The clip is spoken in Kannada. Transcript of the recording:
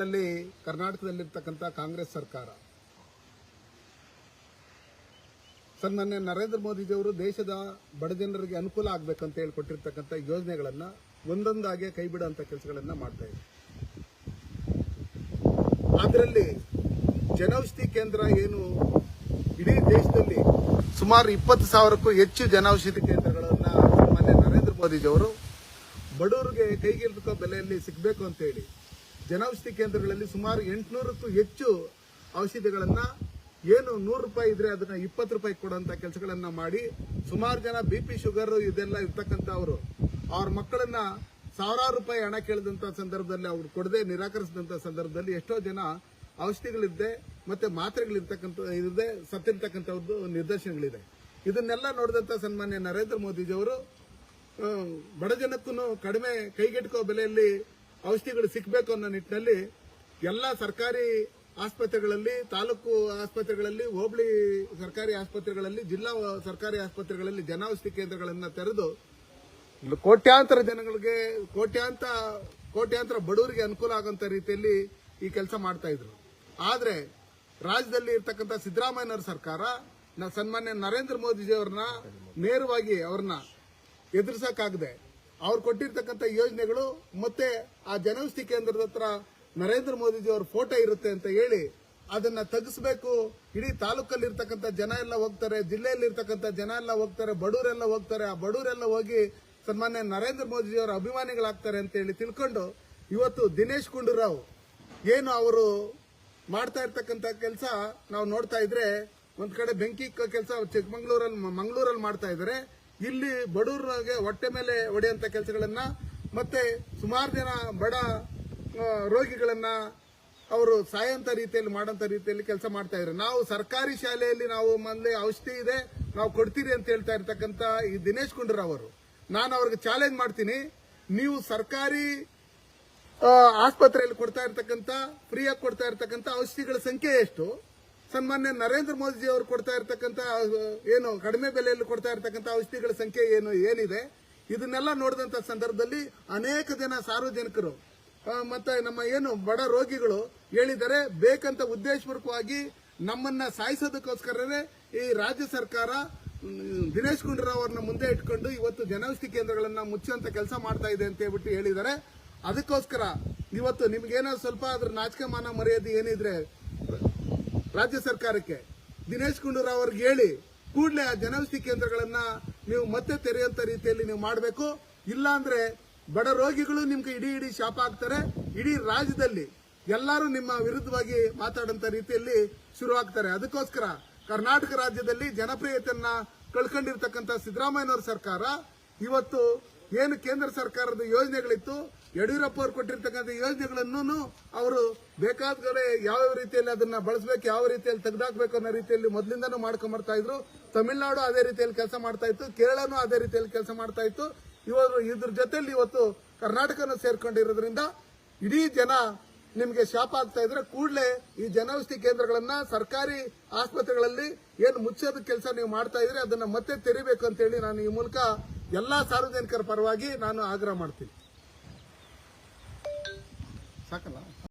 ಲ್ಲಿ ಕರ್ನಾಟಕದಲ್ಲಿರ್ತಕ್ಕಂಥ ಕಾಂಗ್ರೆಸ್ ಸರ್ಕಾರ. ಸನ್ಮಾನ್ಯ ನರೇಂದ್ರ ಮೋದಿಜಿಯವರು ದೇಶದ ಬಡ ಜನರಿಗೆ ಅನುಕೂಲ ಆಗಬೇಕಂತ ಹೇಳ್ಕೊಟ್ಟಿರ್ತಕ್ಕಂಥ ಯೋಜನೆಗಳನ್ನು ಒಂದೊಂದಾಗಿ ಕೈ ಬಿಡುವಂಥ ಕೆಲಸಗಳನ್ನು ಮಾಡ್ತಾ ಇದೆ ಅದರಲ್ಲಿ ಜನೌಷಧಿ ಕೇಂದ್ರ ಏನು ಇಡೀ ದೇಶದಲ್ಲಿ ಸುಮಾರು ಇಪ್ಪತ್ತು ಸಾವಿರಕ್ಕೂ ಹೆಚ್ಚು ಜನೌಷಧಿ ಕೇಂದ್ರಗಳನ್ನು ಸನ್ಮಾನ್ಯ ನರೇಂದ್ರ ಮೋದಿಜಿಯವರು ಬಡವರಿಗೆ ಕೈಗೆಲ್ಕೋ ಬೆಲೆಯಲ್ಲಿ ಸಿಗಬೇಕು ಅಂತ ಹೇಳಿ ಜನೌಷಧಿ ಕೇಂದ್ರಗಳಲ್ಲಿ ಸುಮಾರು ಎಂಟುನೂರಕ್ಕೂ ಹೆಚ್ಚು ಔಷಧಿಗಳನ್ನ ಏನು ನೂರು ರೂಪಾಯಿ ಇದ್ರೆ ಅದನ್ನ ಇಪ್ಪತ್ತು ರೂಪಾಯಿ ಕೊಡುವಂತ ಕೆಲಸಗಳನ್ನ ಮಾಡಿ ಸುಮಾರು ಜನ ಬಿ ಪಿ ಶುಗರ್ ಇದೆಲ್ಲ ಇರ್ತಕ್ಕಂಥವ್ರು ಅವ್ರ. ಮಕ್ಕಳನ್ನ ಸಾವಿರಾರು ರೂಪಾಯಿ ಹಣ ಕೇಳಿದಂತ ಸಂದರ್ಭದಲ್ಲಿ ಅವ್ರು ಕೊಡದೆ ನಿರಾಕರಿಸಿದಂತ ಸಂದರ್ಭದಲ್ಲಿ ಎಷ್ಟೋ ಜನ ಔಷಧಿಗಳಿದ್ದೆ ಮತ್ತೆ ಮಾತ್ರೆಗಳಿರ್ತಕ್ಕಂಥ ಇರದೆ ಸತ್ತಿರ್ತಕ್ಕಂಥದ್ದು ನಿದರ್ಶನಗಳಿದೆ ಇದನ್ನೆಲ್ಲ ನೋಡಿದಂತ ಸನ್ಮಾನ್ಯ ನರೇಂದ್ರ ಮೋದಿಜಿಯವರು ಅವರು ಬಡ ಜನಕ್ಕೂ ಕಡಿಮೆ ಕೈಗೆಟುಕೋ ಬೆಲೆಯಲ್ಲಿ ಔಷಧಿಗಳು ಸಿಗಬೇಕು ಅನ್ನೋ ನಿಟ್ಟಿನಲ್ಲಿ ಎಲ್ಲ ಸರ್ಕಾರಿ ಆಸ್ಪತ್ರೆಗಳಲ್ಲಿ, ತಾಲೂಕು ಆಸ್ಪತ್ರೆಗಳಲ್ಲಿ, ಹೋಬಳಿ ಸರ್ಕಾರಿ ಆಸ್ಪತ್ರೆಗಳಲ್ಲಿ, ಜಿಲ್ಲಾ ಸರ್ಕಾರಿ ಆಸ್ಪತ್ರೆಗಳಲ್ಲಿ ಜನೌಷಧಿ ಕೇಂದ್ರಗಳನ್ನು ತೆರೆದು ಕೋಟ್ಯಾಂತರ ಜನಗಳಿಗೆ, ಕೋಟ್ಯಾಂತ, ಕೋಟ್ಯಾಂತರ ಬಡವರಿಗೆ ಅನುಕೂಲ ಆಗುವಂತ ರೀತಿಯಲ್ಲಿ ಈ ಕೆಲಸ ಮಾಡ್ತಾ ಇದ್ರು. ಆದ್ರೆ ರಾಜ್ಯದಲ್ಲಿ ಇರ್ತಕ್ಕಂಥ ಸಿದ್ದರಾಮಯ್ಯನವರ ಸರ್ಕಾರ ಸನ್ಮಾನ್ಯ ನರೇಂದ್ರ ಮೋದಿಜಿ ಅವ್ರನ್ನ ನೇರವಾಗಿ ಅವ್ರನ್ನ ಎದುರಿಸಕ್ಕಾಗದೆ ಅವ್ರು ಕೊಟ್ಟಿರ್ತಕ್ಕಂಥ ಯೋಜನೆಗಳು ಮತ್ತೆ ಆ ಜನೌಷಧಿ ಕೇಂದ್ರದ ಹತ್ರ ನರೇಂದ್ರ ಮೋದಿಜಿ ಅವ್ರ ಫೋಟೋ ಇರುತ್ತೆ ಅಂತ ಹೇಳಿ ಅದನ್ನ ತಗ್ಗಿಸ್ಬೇಕು ಇಡೀ ತಾಲೂಕಲ್ಲಿ ಇರ್ತಕ್ಕಂಥ ಜನ ಎಲ್ಲ ಹೋಗ್ತಾರೆ ಜಿಲ್ಲೆಯಲ್ಲಿ ಇರ್ತಕ್ಕಂಥ ಜನ ಎಲ್ಲ ಹೋಗ್ತಾರೆ ಬಡವರೆಲ್ಲ ಹೋಗ್ತಾರೆ. ಆ ಬಡವರೆಲ್ಲ ಹೋಗಿ ಸನ್ಮಾನ್ಯ ನರೇಂದ್ರ ಮೋದಿಜಿ ಅವರ ಅಭಿಮಾನಿಗಳಾಗ್ತಾರೆ ಅಂತ ಹೇಳಿ ತಿಳ್ಕೊಂಡು ಇವತ್ತು ದಿನೇಶ್ ಗುಂಡೂರಾವ್ ಏನು ಅವರು ಮಾಡ್ತಾ ಇರ್ತಕ್ಕಂಥ ಕೆಲಸ ನಾವು ನೋಡ್ತಾ ಇದ್ರೆ ಒಂದ್ ಕಡೆ ಬೆಂಕಿ ಕೆಲಸ ಚಿಕ್ಕಮಂಗ್ಳೂರಲ್ಲಿ ಮಂಗಳೂರಲ್ಲಿ ಮಾಡ್ತಾ ಇದ್ದಾರೆ ಇಲ್ಲಿ ಬಡವರಿಗೆ ಹೊಟ್ಟೆ ಮೇಲೆ ಹೊಡೆಯುವಂತ ಕೆಲಸಗಳನ್ನ ಮತ್ತೆ ಸುಮಾರು ಜನ ಬಡ ರೋಗಿಗಳನ್ನ ಅವರು ಸಾಯಂತ ರೀತಿಯಲ್ಲಿ, ಮಾಡಂತ ರೀತಿಯಲ್ಲಿ ಕೆಲಸ ಮಾಡ್ತಾ ಇದ್ದಾರೆ. ನಾವು ಸರ್ಕಾರಿ ಶಾಲೆಯಲ್ಲಿ ನಾವು ಮೊದಲೇ ಔಷಧಿ ಇದೆ, ನಾವು ಕೊಡ್ತೀರಿ ಅಂತ ಹೇಳ್ತಾ ಇರ್ತಕ್ಕಂಥ ಈ ದಿನೇಶ್ ಗುಂಡೂರಾವ್ ಅವರು. ನಾನು ಅವ್ರಿಗೆ ಚಾಲೆಂಜ್ ಮಾಡ್ತೀನಿ. ನೀವು ಸರ್ಕಾರಿ ಆಸ್ಪತ್ರೆಯಲ್ಲಿ ಕೊಡ್ತಾ ಇರ್ತಕ್ಕಂಥ ಫ್ರೀಯಾಗಿ ಕೊಡ್ತಾ ಇರ್ತಕ್ಕಂಥ ಔಷಧಿಗಳ ಸಂಖ್ಯೆ ಎಷ್ಟು? ಸನ್ಮಾನ್ಯ ನರೇಂದ್ರ ಮೋದಿಜಿ ಅವರು ಕೊಡ್ತಾ ಇರ್ತಕ್ಕಂಥ, ಏನು, ಕಡಿಮೆ ಬೆಲೆಯಲ್ಲಿ ಕೊಡ್ತಾ ಇರ್ತಕ್ಕಂಥ ಔಷಧಿಗಳ ಸಂಖ್ಯೆ ಏನು, ಏನಿದೆ? ಇದನ್ನೆಲ್ಲ ನೋಡಿದಂತ ಸಂದರ್ಭದಲ್ಲಿ ಅನೇಕ ಜನ ಸಾರ್ವಜನಿಕರು ಮತ್ತೆ ನಮ್ಮ ಏನು ಬಡ ರೋಗಿಗಳು ಹೇಳಿದರೆ ಬೇಕಂತ ಉದ್ದೇಶಪೂರ್ವಕವಾಗಿ ನಮ್ಮನ್ನ ಸಾಯಿಸೋದಕ್ಕೋಸ್ಕರನೇ ಈ ರಾಜ್ಯ ಸರ್ಕಾರ ದಿನೇಶ್ ಗುಂಡೂರಾವ್ ಅವ್ರನ್ನ ಮುಂದೆ ಇಟ್ಕೊಂಡು ಇವತ್ತು ಜನೌಷಧಿ ಕೇಂದ್ರಗಳನ್ನ ಮುಚ್ಚುವಂತ ಕೆಲಸ ಮಾಡ್ತಾ ಇದೆ ಅಂತ ಹೇಳ್ಬಿಟ್ಟು ಹೇಳಿದ್ದಾರೆ ಅದಕ್ಕೋಸ್ಕರ ಇವತ್ತು ನಿಮ್ಗೇನೋ ಸ್ವಲ್ಪ ಅದ್ರ ನಾಚಿಕೆ ಮಾನ ಮರ್ಯಾದೆ ಏನಿದ್ರೆ ರಾಜ್ಯ ಸರ್ಕಾರಕ್ಕೆ. ದಿನೇಶ್ ಗುಂಡೂರಾವ್ ಅವ್ರಿಗೆ ಹೇಳಿ, ಕೂಡಲೇ ಆ ಜನೌಷಧಿ ಕೇಂದ್ರಗಳನ್ನ ನೀವು ಮತ್ತೆ ತೆರೆಯುವಂತ ರೀತಿಯಲ್ಲಿ ನೀವು ಮಾಡಬೇಕು. ಇಲ್ಲಾಂದ್ರೆ ಬಡ ರೋಗಿಗಳು ನಿಮ್ಗೆ ಇಡೀ ಇಡೀ ಶಾಪ ಆಗ್ತಾರೆ. ಇಡೀ ರಾಜ್ಯದಲ್ಲಿ ಎಲ್ಲರೂ ನಿಮ್ಮ ವಿರುದ್ಧವಾಗಿ ಮಾತಾಡಂತ ರೀತಿಯಲ್ಲಿ ಶುರು ಆಗ್ತಾರೆ ಅದಕ್ಕೋಸ್ಕರ ಕರ್ನಾಟಕ ರಾಜ್ಯದಲ್ಲಿ ಜನಪ್ರಿಯತೆಯನ್ನ ಕಳ್ಕೊಂಡಿರ್ತಕ್ಕಂಥ ಸಿದ್ದರಾಮಯ್ಯನವರ ಸರ್ಕಾರ ಇವತ್ತು ಏನು ಕೇಂದ್ರ ಸರ್ಕಾರದ ಯೋಜನೆಗಳಿತ್ತು? ಯಡಿಯೂರಪ್ಪ ಅವರು ಕೊಟ್ಟಿರ್ತಕ್ಕಂಥ ಯೋಜನೆಗಳನ್ನು ಅವರು ಬೇಕಾದ ಕಡೆ ಯಾವ ರೀತಿಯಲ್ಲಿ ಅದನ್ನ ಬಳಸಬೇಕು, ಯಾವ ರೀತಿಯಲ್ಲಿ ತೆಗೆದಾಕಬೇಕು ಅನ್ನೋ ರೀತಿಯಲ್ಲಿ ಮೊದಲಿಂದನೂ ಮಾಡ್ಕೊಂಡ್ ಬರ್ತಾ ಇದ್ರು. ತಮಿಳುನಾಡು ಅದೇ ರೀತಿಯಲ್ಲಿ ಕೆಲಸ ಮಾಡ್ತಾ ಇತ್ತು. ಕೇರಳನೂ ಅದೇ ರೀತಿಯಲ್ಲಿ ಕೆಲಸ ಮಾಡ್ತಾ ಇತ್ತು. ಇವರು ಇದ್ರ ಜೊತೆಯಲ್ಲಿ ಇವತ್ತು ಕರ್ನಾಟಕನ ಸೇರ್ಕೊಂಡಿರೋದ್ರಿಂದ ಇಡೀ ಜನ ನಿಮ್ಗೆ ಶಾಪ ಆಗ್ತಾ ಇದ್ರೆ ಕೂಡಲೇ ಈ ಜನೌಷಧಿ ಕೇಂದ್ರಗಳನ್ನ ಸರ್ಕಾರಿ ಆಸ್ಪತ್ರೆಗಳಲ್ಲಿ ಏನು ಮುಚ್ಚೋದ ಕೆಲಸ ನೀವು ಮಾಡ್ತಾ ಇದ್ರೆ ಅದನ್ನ ಮತ್ತೆ ತೆರಿಬೇಕು ಅಂತ ಹೇಳಿ ನಾನು ಈ ಮೂಲಕ ಎಲ್ಲಾ ಸಾರ್ವಜನಿಕರ ಪರವಾಗಿ ನಾನು ಆಗ್ರಹ ಮಾಡ್ತೀನಿ. ಸಾಕಲ್ಲ?